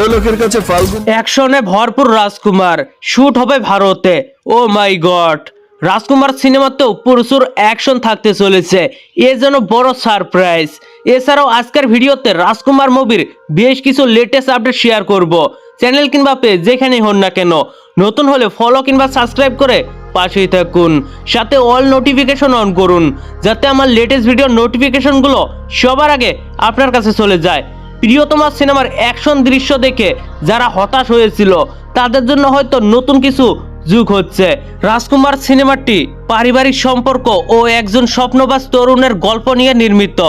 ভালো লোকের কাছে ফাল্গুন অ্যাকশনে ভরপুর রাজকুমার। শুট হবে ভারতে। ও মাই গড। রাজকুমার সিনেমাতেও প্রচুর অ্যাকশন থাকতে চলেছে। এ যেন বড় সারপ্রাইজ। এছাড়াও আজকের ভিডিওতে রাজকুমার মুভির বেশ কিছু লেটেস্ট আপডেট শেয়ার করব। চ্যানেল কিংবা পেজ যেখানেই হন না কেন। নতুন হলে ফলো কিংবা সাবস্ক্রাইব করে পাশেই থাকুন। সাথে অল নোটিফিকেশন অন করুন। যাতে আমার লেটেস্ট ভিডিওর নোটিফিকেশনগুলো সবার আগে আপনার কাছে চলে যায়। প্রিয়তমা সিনেমার অ্যাকশন দৃশ্য দেখে যারা হতাশ হয়েছিল, তাদের জন্য হয়তো নতুন কিছু যুগ হচ্ছে। রাজকুমার সিনেমাটি পারিবারিক সম্পর্ক ও একজন স্বপ্নবাজ তরুণের গল্প নিয়ে নির্মিত।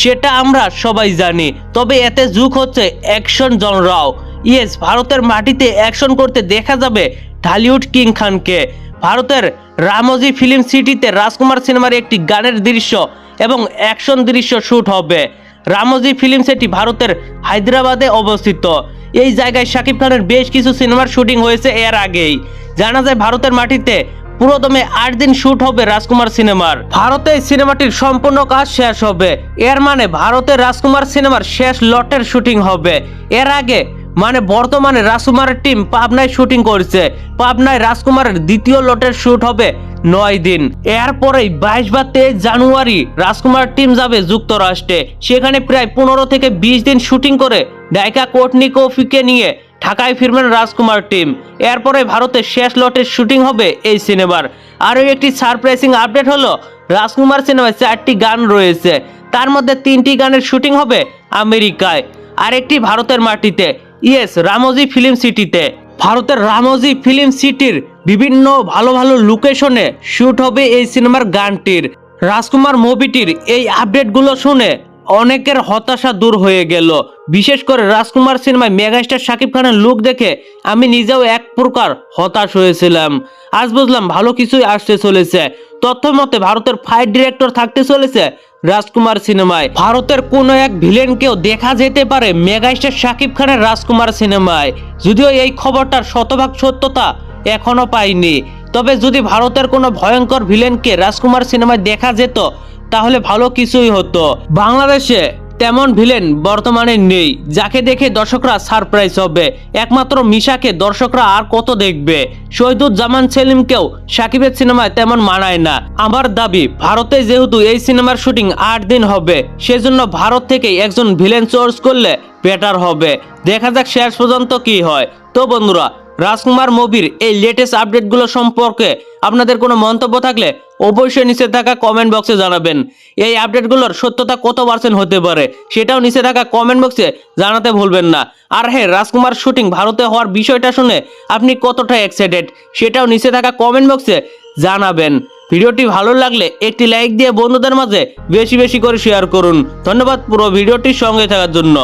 সেটা আমরা সবাই জানি, তবে এতে যুগ হচ্ছে অ্যাকশন জনরাও। ইয়েস, ভারতের মাটিতে অ্যাকশন করতে দেখা যাবে ঢালিউড কিং খানকে। ভারতের রামজি ফিল্ম সিটিতে রাজকুমার সিনেমার একটি গানের দৃশ্য এবং অ্যাকশন দৃশ্য শ্যুট হবে। রামজি ফিল্ম সিটি ভারতের হায়দ্রাবাদে অবস্থিত। এই জায়গায় শাকিব খানের বেশ কিছু সিনেমার শুটিং হয়েছে এর আগেই। জানা যায় ভারতের মাটিতে পুরোদমে আট দিন শুট হবে রাজকুমার সিনেমার। ভারতে সিনেমাটির সম্পূর্ণ কাজ শেষ হবে। এর মানে ভারতে রাজকুমার সিনেমার শেষ লটের শুটিং হবে। এর আগে মানে বর্তমানে রাজকুমারের টিম পাবনায় শুটিং করছে। পাবনায় রাজকুমারের দ্বিতীয় লটের শুট হবে নয় দিন। এরপরেই বাইশ বা তেইশ জানুয়ারি রাজকুমার টিম যাবে যুক্তরাষ্ট্রে। সেখানে প্রায় পনেরো থেকে বিশ দিন শুটিং করে ডাইকা কোটনিকোফিকে নিয়ে ঢাকায় ফিরবেন রাজকুমার টিম এরপরে ভারতের শেষ লটের শুটিং হবে এই সিনেমার। আরও একটি সারপ্রাইজিং আপডেট হলো, রাজকুমার সিনেমায় চারটি গান রয়েছে। তার মধ্যে তিনটি গানের শুটিং হবে আমেরিকায়। আরেকটি ভারতের মাটিতে। ইয়েস, রামজি ফিল্ম সিটিতে। ভারতের রামজি ফিল্ম সিটির বিভিন্ন ভালো ভালো লোকেশনে শুট হবে এই সিনেমার গানটির। রাজকুমার মুভিটির এই আপডেটগুলো শুনে অনেকের হতাশা দূর হয়ে গেল। বিশেষ করে রাজকুমার সিনেমায় মেগাস্টার শাকিব খানের লুক দেখে আমি নিজেও এক প্রকার হতাশ হয়েছিলাম। আজ বুঝলাম ভালো কিছুই আসতে চলেছে। তথ্য মতে ভারতের ফাইট ডিরেক্টর থাকতে চলেছে রাজকুমার সিনেমায়। ভারতের কোনো এক ভিলেনকেও দেখা যেতে পারে মেগাস্টার শাকিব খানের রাজকুমার সিনেমায়। যদিও এই খবরটার শতভাগ সত্যতা এখনও পাইনি। তবে যদি ভারতের কোনো ভয়ঙ্কর ভিলেনকে রাজকুমার সিনেমায় দেখা যেত, তাহলে ভালো কিছুই হতো। বাংলাদেশে তেমন ভিলেন বর্তমানে নেই। যাকে দেখে দর্শকরা সারপ্রাইজ হবে। একমাত্র মিশাকে দর্শকরা আর কত দেখবে? শহীদুজ্জামান সেলিমকেও সাকিবের সিনেমায় তেমন মানায় না। আমার দাবি, ভারতে যেহেতু এই সিনেমার শুটিং আট দিন হবে, সেজন্য ভারত থেকে একজন ভিলেন চোর্স করলে বেটার হবে। দেখা যাক শেষ পর্যন্ত কি হয়। তো বন্ধুরা রাজকুমার মুভির এই লেটেস্ট আপডেটগুলো সম্পর্কে আপনাদের কোনো মন্তব্য থাকলে অবশ্যই নিচে থাকা কমেন্ট বক্সে জানাবেন। এই আপডেটগুলোর সত্যতা কত পার্সেন্ট হতে পারে সেটাও নিচে থাকা কমেন্ট বক্সে জানাতে ভুলবেন না। আর হ্যাঁ রাজকুমার শুটিং ভারতে হওয়ার বিষয়টা শুনে আপনি কতটা এক্সাইটেড সেটাও নিচে থাকা কমেন্ট বক্সে জানাবেন। ভিডিওটি ভালো লাগলে একটি লাইক দিয়ে বন্ধুদের মাঝে বেশি বেশি করে শেয়ার করুন। ধন্যবাদ পুরো ভিডিওটির সঙ্গে থাকার জন্য।